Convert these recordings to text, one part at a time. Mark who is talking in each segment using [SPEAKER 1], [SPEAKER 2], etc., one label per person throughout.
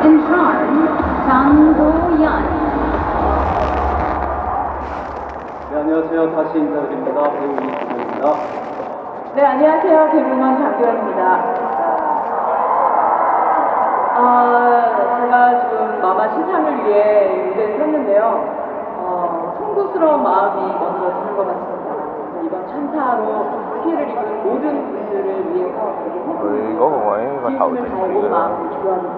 [SPEAKER 1] charm, 장도연.
[SPEAKER 2] 네, 안녕하세요. 다시 인사드립니다. 배우 이준호입니다.
[SPEAKER 3] 네, 안녕하세요. 개그우먼 장도연입니다. 아, 제가 지금 마마 신상을 위해 무대에 섰는데요. 어, 송구스러운 마음이 먼저 드는 것 같습니다. 이번 찬사로 피해를 입은 모든
[SPEAKER 4] 이거 뭐야? 다
[SPEAKER 3] 주고합니다.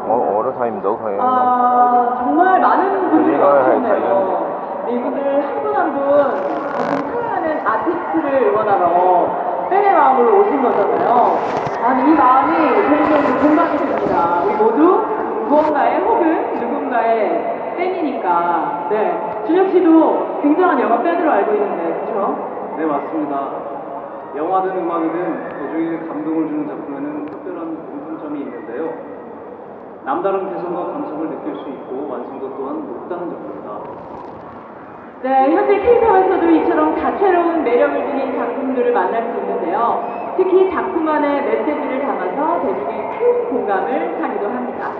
[SPEAKER 4] 어, 어느 타임도 거의.
[SPEAKER 3] 아, 정말 많은 분들이 와주셨네요. 네, 이분들 한 분 한분 가장 사랑하는 아티스트를 응원하러 팬의 마음으로 오신 거잖아요. 아니, 이 마음이 굉장히 공감이 됩니다. 우리 모두 무언가의 혹은 누군가의 팬이니까. 네. 준혁 씨도 굉장한 영화 팬으로 알고 있는데, 그쵸?
[SPEAKER 2] 네, 맞습니다. 영화든 음악이든 대중에게 감동을 주는 작품에는 특별한 공통점이 있는데요. 남다른 개성과 감성을 느낄 수 있고 완성도 또한 높다는 점입니다.
[SPEAKER 3] 네, 현재 K사에서도 이처럼 다채로운 매력을 지닌 작품들을 만날 수 있는데요. 특히 작품 안에 메시지를 담아서 대중의 큰 공감을 사기도 합니다.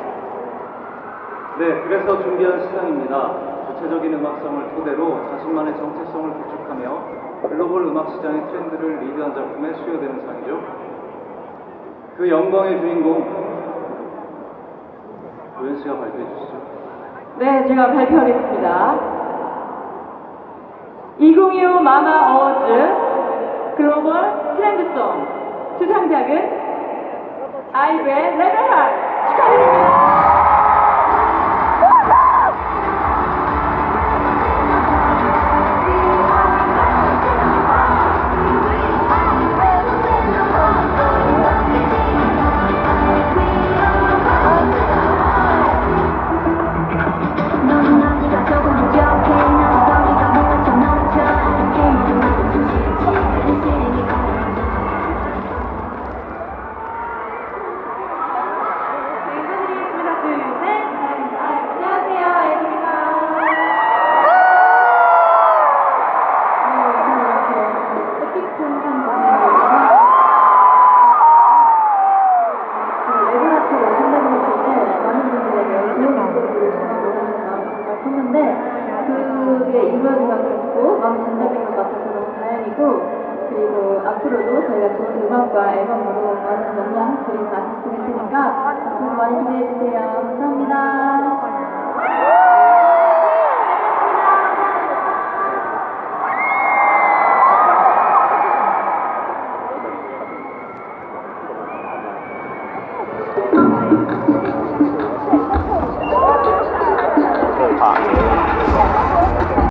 [SPEAKER 2] 네, 그래서 준비한 시상입니다. 구체적인 음악성을 토대로 자신만의 정체성을 구축하며 글로벌 음악 시장의 트렌드를 리드한 작품에 수여되는 상이죠. 그 영광의 주인공 도현 씨가 발표해 주시죠.
[SPEAKER 3] 네, 제가 발표하겠습니다. 2025 마마 어워즈 글로벌 트렌드송 수상작은 아이브의 레벨할 축하드립니다.
[SPEAKER 1] 이루어진 것 같고 마음이 전달된 것 같아서 너무 다행이고 그리고 앞으로도 저희가 좋은 음악과 앨범으로 많은 영향 그리고 아티스트 될 테니까 앞으로 많이 기대해주세요. 감사합니다.